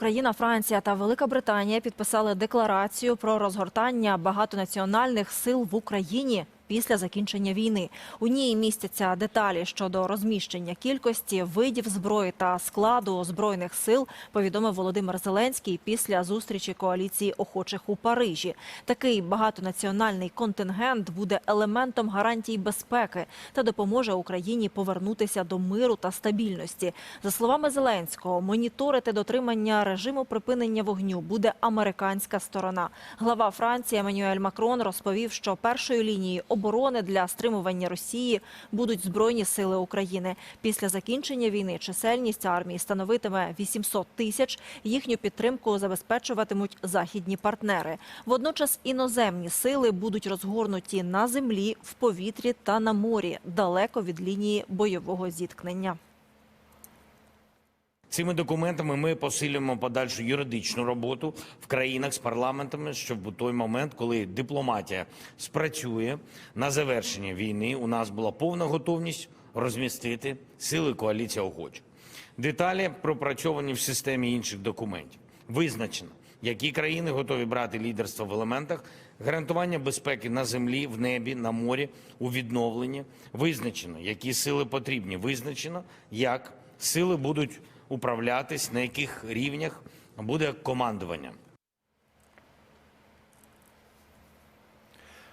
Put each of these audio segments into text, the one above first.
Україна, Франція та Велика Британія підписали декларацію про розгортання багатонаціональних сил в Україні після закінчення війни. У ній містяться деталі щодо розміщення кількості видів зброї та складу збройних сил. Повідомив Володимир Зеленський після зустрічі коаліції охочих у Парижі. Такий багатонаціональний контингент буде елементом гарантій безпеки та допоможе Україні повернутися до миру та стабільності. За словами Зеленського, моніторити дотримання режиму припинення вогню буде американська сторона. Глава Франції Еммануель Макрон розповів, що першою лінією оборони для стримування Росії будуть збройні сили України. Після закінчення війни чисельність армії становитиме 800 тисяч. Їхню підтримку забезпечуватимуть західні партнери. Водночас іноземні сили будуть розгорнуті на землі, в повітрі та на морі, далеко від лінії бойового зіткнення. Цими документами ми посилюємо подальшу юридичну роботу в країнах з парламентами, щоб у той момент, коли дипломатія спрацює на завершення війни, у нас була повна готовність розмістити сили коаліції охочих. Деталі пропрацьовані в системі інших документів. Визначено, які країни готові брати лідерство в елементах гарантування безпеки на землі, в небі, на морі, у відновленні. Визначено, які сили потрібні. Визначено, як сили будуть управлятись, на яких рівнях буде командування.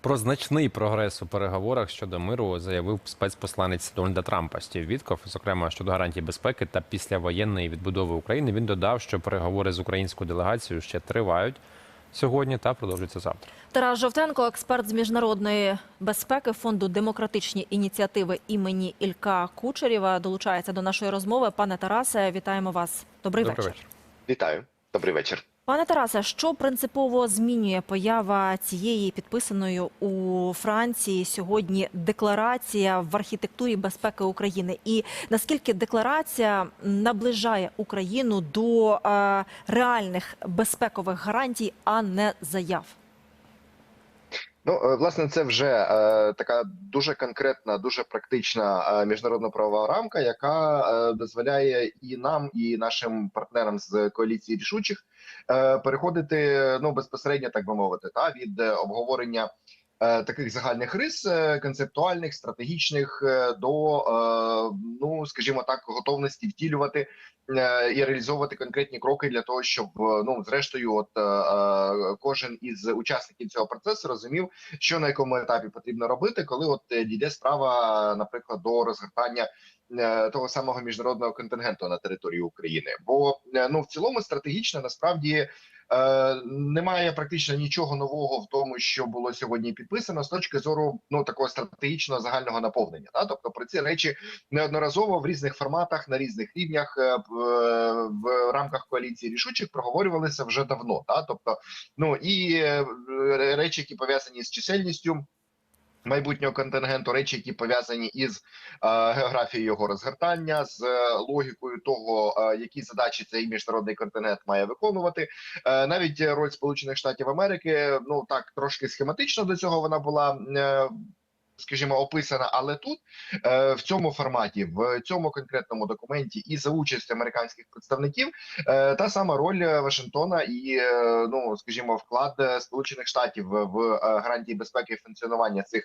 Про значний прогрес у переговорах щодо миру заявив спецпосланець Дональда Трампа Стів Вітков, зокрема щодо гарантій безпеки та післявоєнної відбудови України. Він додав, що переговори з українською делегацією ще тривають сьогодні та продовжиться завтра. Тарас Жовтенко, експерт з міжнародної безпеки фонду демократичні ініціативи імені Ілька Кучерєва, долучається до нашої розмови. Пане Тарасе, вітаємо вас. Добрий, Добрий вечір. вечір. Вітаю, добрий вечір. Пане Тарасе, що принципово змінює поява цієї підписаної у Франції сьогодні декларація в архітектурі безпеки України? І наскільки декларація наближає Україну до е, реальних безпекових гарантій, а не заяв? Ну, е, власне, це вже е, така дуже конкретна, дуже практична е, міжнародна правова рамка, яка е, дозволяє і нам, і нашим партнерам з коаліції рішучих е, переходити ну безпосередньо, так би мовити, та від е, обговорення. Е, Таких загальних рис е, концептуальних, стратегічних е, до ну скажімо так, готовності втілювати і реалізовувати конкретні кроки для того, щоб ну зрештою, от кожен із учасників цього процесу розумів, що на якому етапі потрібно робити, коли от дійде справа, наприклад, до розгортання того самого міжнародного контингенту на території України. Бо ну в цілому стратегічно насправді. Е, немає практично нічого нового в тому, що було сьогодні підписано з точки зору ну такого стратегічного загального наповнення. Да? тобто про ці речі неодноразово в різних форматах на різних рівнях е, в, е, рамках коаліції рішучих проговорювалися вже давно. Та тобто, ну і е, речі, які пов'язані з чисельністю. Майбутнього контингенту речі, які пов'язані із е, географією його розгортання, з е, логікою того, е, які задачі цей міжнародний континент має виконувати. Навіть роль Сполучених Штатів Америки, ну так трошки схематично до цього вона була. Скажімо, описана, але тут е, в цьому форматі, в цьому конкретному документі, і за участь американських представників, е, та сама роль Вашингтона і е, ну скажімо, вклад Сполучених Штатів в, гарантії безпеки і функціонування цих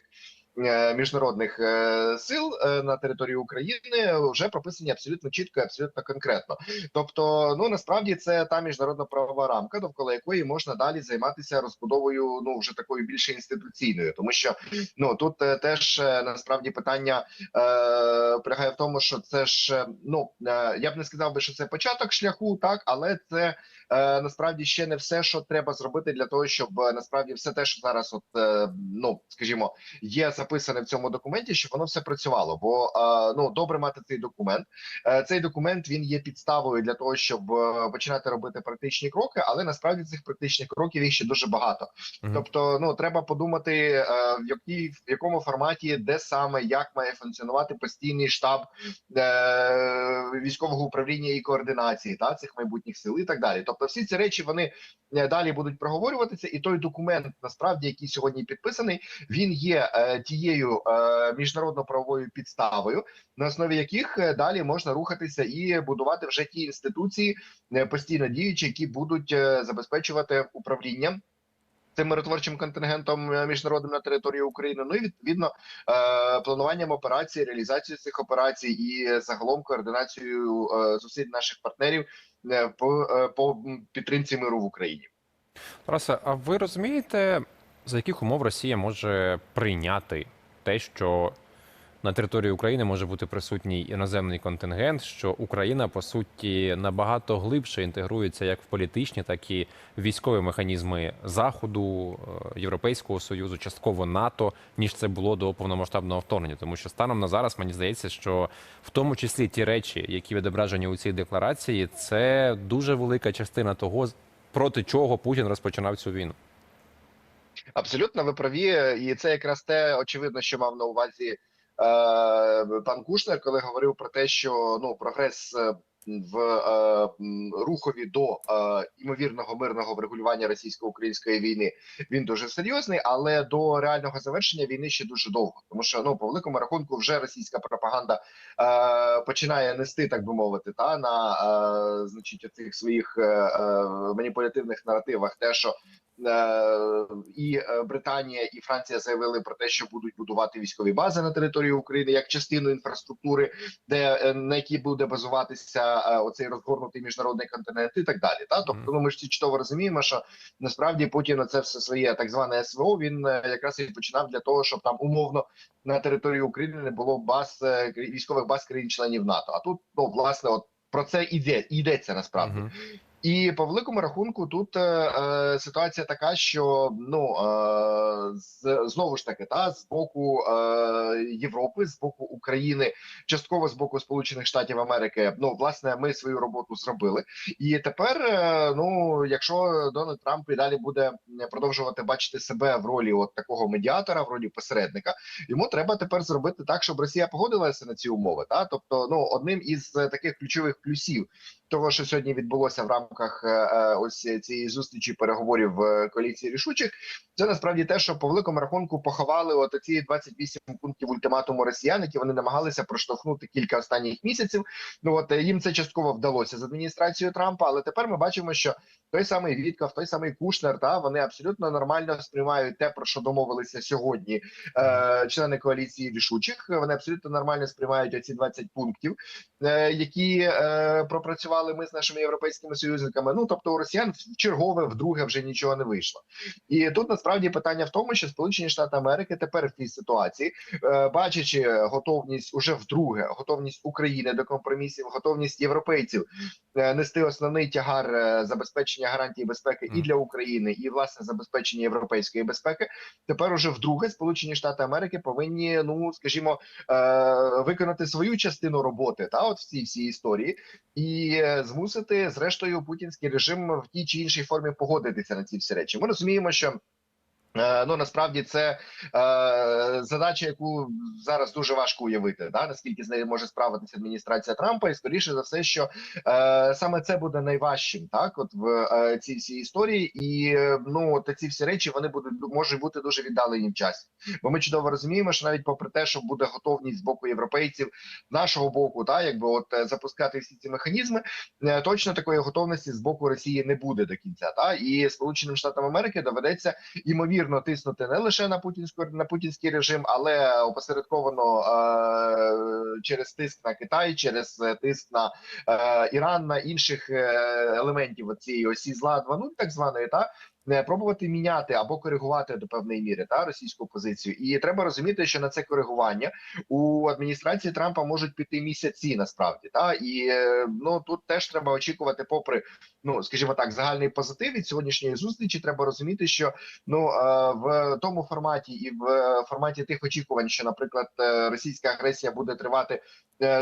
міжнародних е, сил е, на території України вже прописані абсолютно чітко, і абсолютно конкретно. Тобто, ну насправді це та міжнародна правова рамка, довкола якої можна далі займатися розбудовою, ну вже такою більше інституційною, тому що ну тут е, теж е, насправді питання е, полягає в тому, що це ж е, ну е, я б не сказав би, що це початок шляху, так але це е, насправді ще не все, що треба зробити для того, щоб е, насправді все те, що зараз, от е, ну скажімо, є записане в цьому документі, щоб воно все працювало. Бо е, ну добре мати цей документ. Е, цей документ він є підставою для того, щоб е, починати робити практичні кроки, але насправді цих практичних кроків їх ще дуже багато. Мгм. Тобто, ну треба подумати, в якій в якому форматі, де саме як має функціонувати постійний штаб військового управління і координації та цих майбутніх сил, і так далі. Тобто, всі ці речі вони далі будуть проговорюватися. І той документ, насправді, який сьогодні підписаний, він є е, тією е, міжнародно-правовою підставою, на основі яких е, далі можна рухатися і будувати вже ті інституції е, постійно діючі, які будуть забезпечувати управління. Цим миротворчим контингентом міжнародним на території України, ну і відповідно плануванням операцій, реалізацією цих операцій і загалом координацією зусиль наших партнерів по, підтримці миру в Україні. Тарасе, а ви розумієте, за яких умов Росія може прийняти те, що на території України може бути присутній іноземний контингент, що Україна по суті набагато глибше інтегрується як в політичні, так і військові механізми Заходу, е, Європейського союзу, частково НАТО, ніж це було до повномасштабного вторгнення. Тому що станом на зараз мені здається, що в тому числі ті речі, які відображені у цій декларації, це дуже велика частина того, проти чого Путін розпочинав цю війну. Абсолютно, ви праві, і це якраз те очевидно, що мав на увазі е, пан Кушнер, коли говорив про те, що ну прогрес е, в е, рухові до е, імовірного мирного врегулювання російсько-української війни він дуже серйозний, але до реального завершення війни ще дуже довго, тому що ну по великому рахунку вже російська пропаганда е, починає нести, так би мовити, та на е, значить оцих своїх е, е, маніпулятивних наративах, те, що і е, Британія і Франція заявили про те, що будуть будувати військові бази на території України як частину інфраструктури, де е, на якій буде базуватися е, оцей розгорнутий міжнародний континент, і так далі. Та тобто, ну ми ж всі чудово розуміємо, що насправді Путін це все своє так зване СВО. Він е, якраз і починав для того, щоб там умовно на території України не було баз е, військових баз країн-членів НАТО. А тут ну власне, от про це іде йдеться насправді. І по великому рахунку, тут е, е, ситуація така, що ну е, з, знову ж таки, та з боку е, Європи, з боку України, частково з боку Сполучених Штатів Америки, ну власне, ми свою роботу зробили. І тепер, е, ну якщо Дональд Трамп і далі буде продовжувати бачити себе в ролі от такого медіатора, в ролі посередника, йому треба тепер зробити так, щоб Росія погодилася на ці умови. Та тобто, ну одним із таких ключових плюсів того, що сьогодні відбулося в рамках е, е, ось цієї зустрічі переговорів е, коаліції рішучих, це насправді те, що по великому рахунку поховали от ці 28 пунктів ультиматуму росіян, які вони намагалися проштовхнути кілька останніх місяців. Ну от їм це частково вдалося з адміністрацією Трампа, але тепер ми бачимо, що той самий Вітков, той самий Кушнер, та вони абсолютно нормально сприймають те, про що домовилися сьогодні е, члени коаліції рішучих. Вони абсолютно нормально сприймають оці 20 пунктів, е, які е, пропрацювали ми з нашими європейськими союзниками. Ну тобто у росіян в чергове вдруге вже нічого не вийшло. І тут насправді питання в тому, що Сполучені Штати Америки тепер в цій ситуації, е, бачачи готовність уже вдруге, готовність України до компромісів, готовність європейців е, нести основний тягар е, забезпечення гарантій безпеки і для України, і власне забезпечення європейської безпеки. Тепер уже вдруге Сполучені Штати Америки повинні, ну скажімо, виконати свою частину роботи та от в цій всій історії, і змусити зрештою путінський режим в тій чи іншій формі погодитися на ці всі речі. Ми розуміємо, що. Е, Ну насправді це е, задача, яку зараз дуже важко уявити, да наскільки з нею може справитися адміністрація Трампа, і скоріше за все, що е, саме це буде найважчим, так от в е, цій всій історії, і е, ну от ці всі речі вони будуть можуть бути дуже віддалені в часі. Бо ми чудово розуміємо, що навіть попри те, що буде готовність з боку європейців, нашого боку, та якби от е, запускати всі ці механізми, е, точно такої готовності з боку Росії не буде до кінця. Та і Сполученим Штатам Америки доведеться ймовірно тиснути не лише на путінську на путінський режим, але опосередковано е, через тиск на Китай, через тиск на е, Іран, на інших е, елементів цієї осі зла 2.0, так званої, та не пробувати міняти або коригувати до певної міри та російську позицію. І треба розуміти, що на це коригування у адміністрації Трампа можуть піти місяці насправді. Та і е, ну тут теж треба очікувати, попри ну скажімо так, загальний позитив від сьогоднішньої зустрічі. Треба розуміти, що ну е, в тому форматі і в е, форматі тих очікувань, що, наприклад, російська агресія буде тривати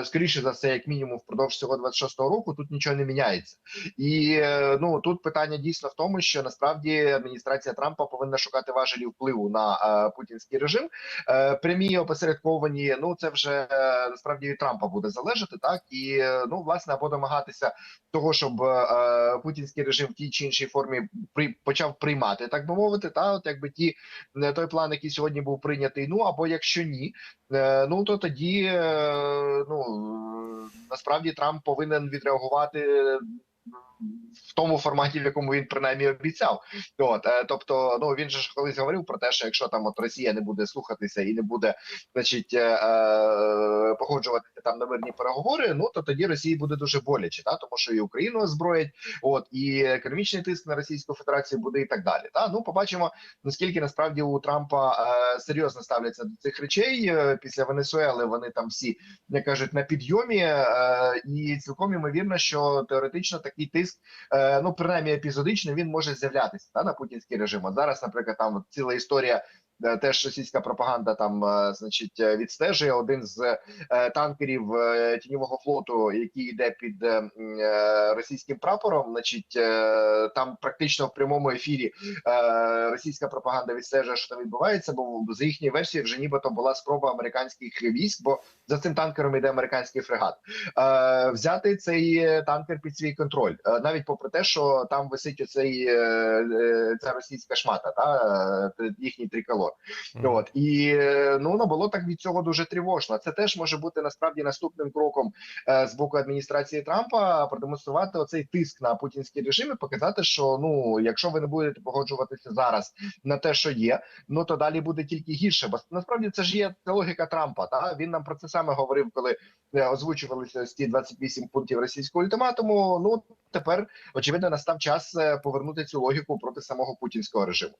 скоріше за все, як мінімум, впродовж цього 26-го року, тут нічого не міняється. І ну тут питання дійсно в тому, що насправді насправді адміністрація Трампа повинна шукати важелі впливу на е, путінський режим. Е, прямі опосередковані. Ну це вже е, насправді від Трампа буде залежати, так і е, ну власне або домагатися того, щоб е, путінський режим в тій чи іншій формі при почав приймати, так би мовити, та от якби ті е, той план, який сьогодні був прийнятий. Ну або якщо ні, е, ну то тоді е, ну насправді Трамп повинен відреагувати. В тому форматі, в якому він принаймні обіцяв, от е, тобто, ну він же ж колись говорив про те, що якщо там от Росія не буде слухатися і не буде, значить, е, е, погоджуватися там на мирні переговори, ну то тоді Росії буде дуже боляче, та тому що і Україну озброять, от і економічний тиск на Російську Федерацію буде і так далі. Та ну побачимо наскільки насправді у Трампа е, серйозно ставляться до цих речей Е, після Венесуели. Вони там всі як кажуть на підйомі, е, і цілком ймовірно, що теоретично такий тиск, е, ну принаймні епізодично, він може з'являтися та на путінський режим. От зараз, наприклад, там ціла історія. Е, Теж російська пропаганда там, е, значить, е, відстежує один з танкерів тіньового флоту, який йде під російським прапором. Значить, там практично в прямому ефірі російська пропаганда відстежує, що там відбувається. Бо за їхньою версією вже нібито була спроба американських військ, бо за цим танкером йде американський фрегат. Взяти цей танкер під свій контроль, навіть попри те, що там висить оцей ця російська шмата, та їхній триколор. Мгм. От і е, ну воно було так від цього дуже тривожно. Це теж може бути насправді наступним кроком е, з боку адміністрації Трампа продемонструвати оцей тиск на путінський режим і показати, що ну якщо ви не будете погоджуватися зараз на те, що є, ну то далі буде тільки гірше. Бо насправді це ж є це логіка Трампа. Та він нам про це саме говорив, коли е, озвучувалися ці 28 пунктів російського ультиматуму. Ну тепер очевидно настав час е, повернути цю логіку проти самого путінського режиму.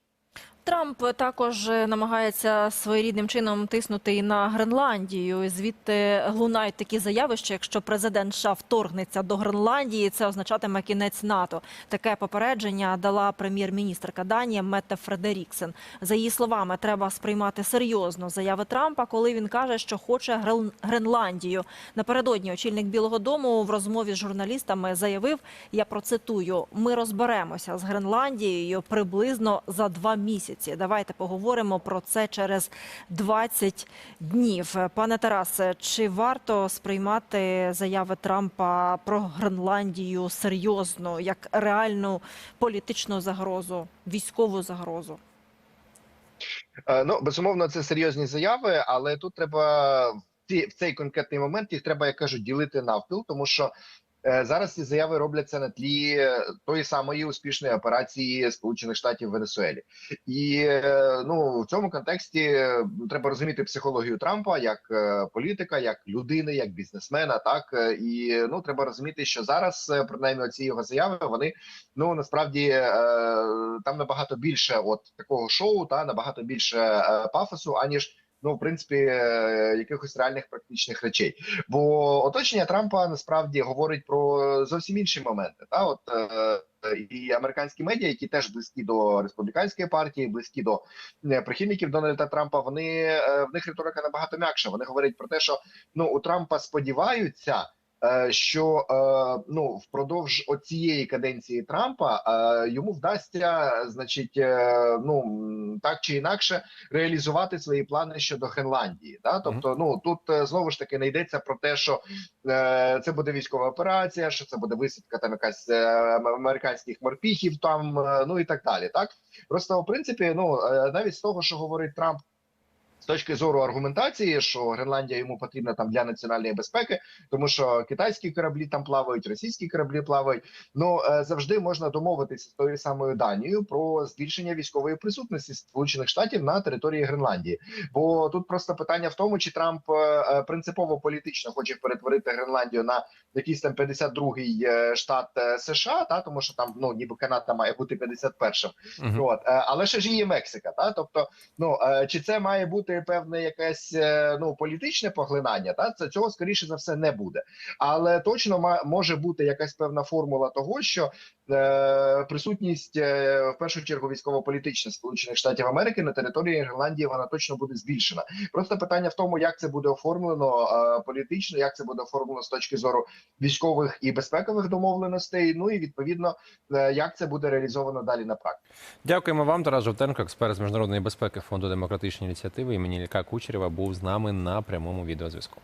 Трамп також намагається своєрідним чином тиснути і на Гренландію. Звідти лунають такі заяви, що якщо президент США вторгнеться до Гренландії, це означатиме кінець НАТО. Таке попередження дала прем'єр-міністрка Данії Метте Фредеріксен. За її словами, треба сприймати серйозно заяви Трампа, коли він каже, що хоче Грен- Гренландію. Напередодні очільник Білого Дому в розмові з журналістами заявив: я процитую: ми розберемося з Гренландією приблизно за два місяці. Давайте поговоримо про це через 20 днів. Пане Тарасе, чи варто сприймати заяви Трампа про Гренландію серйозно як реальну політичну загрозу, військову загрозу? Е, Ну безумовно, це серйозні заяви, але тут треба в цей конкретний момент їх треба, як кажуть, ділити навпіл, тому що зараз ці заяви робляться на тлі е, тої самої успішної операції Сполучених Штатів в Венесуелі, і е, ну в цьому контексті е, треба розуміти психологію Трампа як е, політика, як людини, як бізнесмена. Так е, і ну треба розуміти, що зараз е, принаймні оці його заяви вони ну насправді е, там набагато більше от такого шоу, та набагато більше е, пафосу, аніж. Ну, в принципі, е, якихось реальних практичних речей, бо оточення Трампа насправді говорить про зовсім інші моменти. Та от е, і американські медіа, які теж близькі до республіканської партії, близькі до е, прихильників Дональда Трампа. Вони в них риторика набагато м'якша. Вони говорять про те, що ну у Трампа сподіваються. Е, Що е, ну впродовж оцієї каденції Трампа е, йому вдасться, значить, ну так чи інакше реалізувати свої плани щодо Гренландії. Да? Тобто, ну тут знову ж таки не йдеться про те, що це буде військова операція, що це буде висадка там якась американських морпіхів, там ну і так далі. Так просто в принципі, ну навіть з того, що говорить Трамп. Точки зору аргументації, що Гренландія йому потрібна там для національної безпеки, тому що китайські кораблі там плавають, російські кораблі плавають. Ну е, завжди можна домовитися з тою самою Данією про збільшення військової присутності Сполучених Штатів на території Гренландії. Бо тут просто питання в тому, чи Трамп е, е, принципово політично хоче перетворити Гренландію на якийсь там 52-й е, штат США, та тому що там ну ніби Канада має бути 51-м. Мгм. От, але ще ж є Мексика, та тобто, ну чи це має бути певне якесь е, ну політичне поглинання? Та це цього скоріше за все не буде, але точно може бути якась певна формула того, що присутність е, в першу чергу військово-політична Сполучених Штатів Америки на території Ірландії вона точно буде збільшена. Просто питання в тому, як це буде оформлено е, політично, як це буде оформлено з точки зору військових і безпекових домовленостей. Ну і відповідно, е, як це буде реалізовано далі на практиці. Дякуємо вам, Тарас Жовтенко, експерт з міжнародної безпеки фонду демократичні ініціативи імені Ілька Кучерєва, був з нами на прямому відеозв'язку.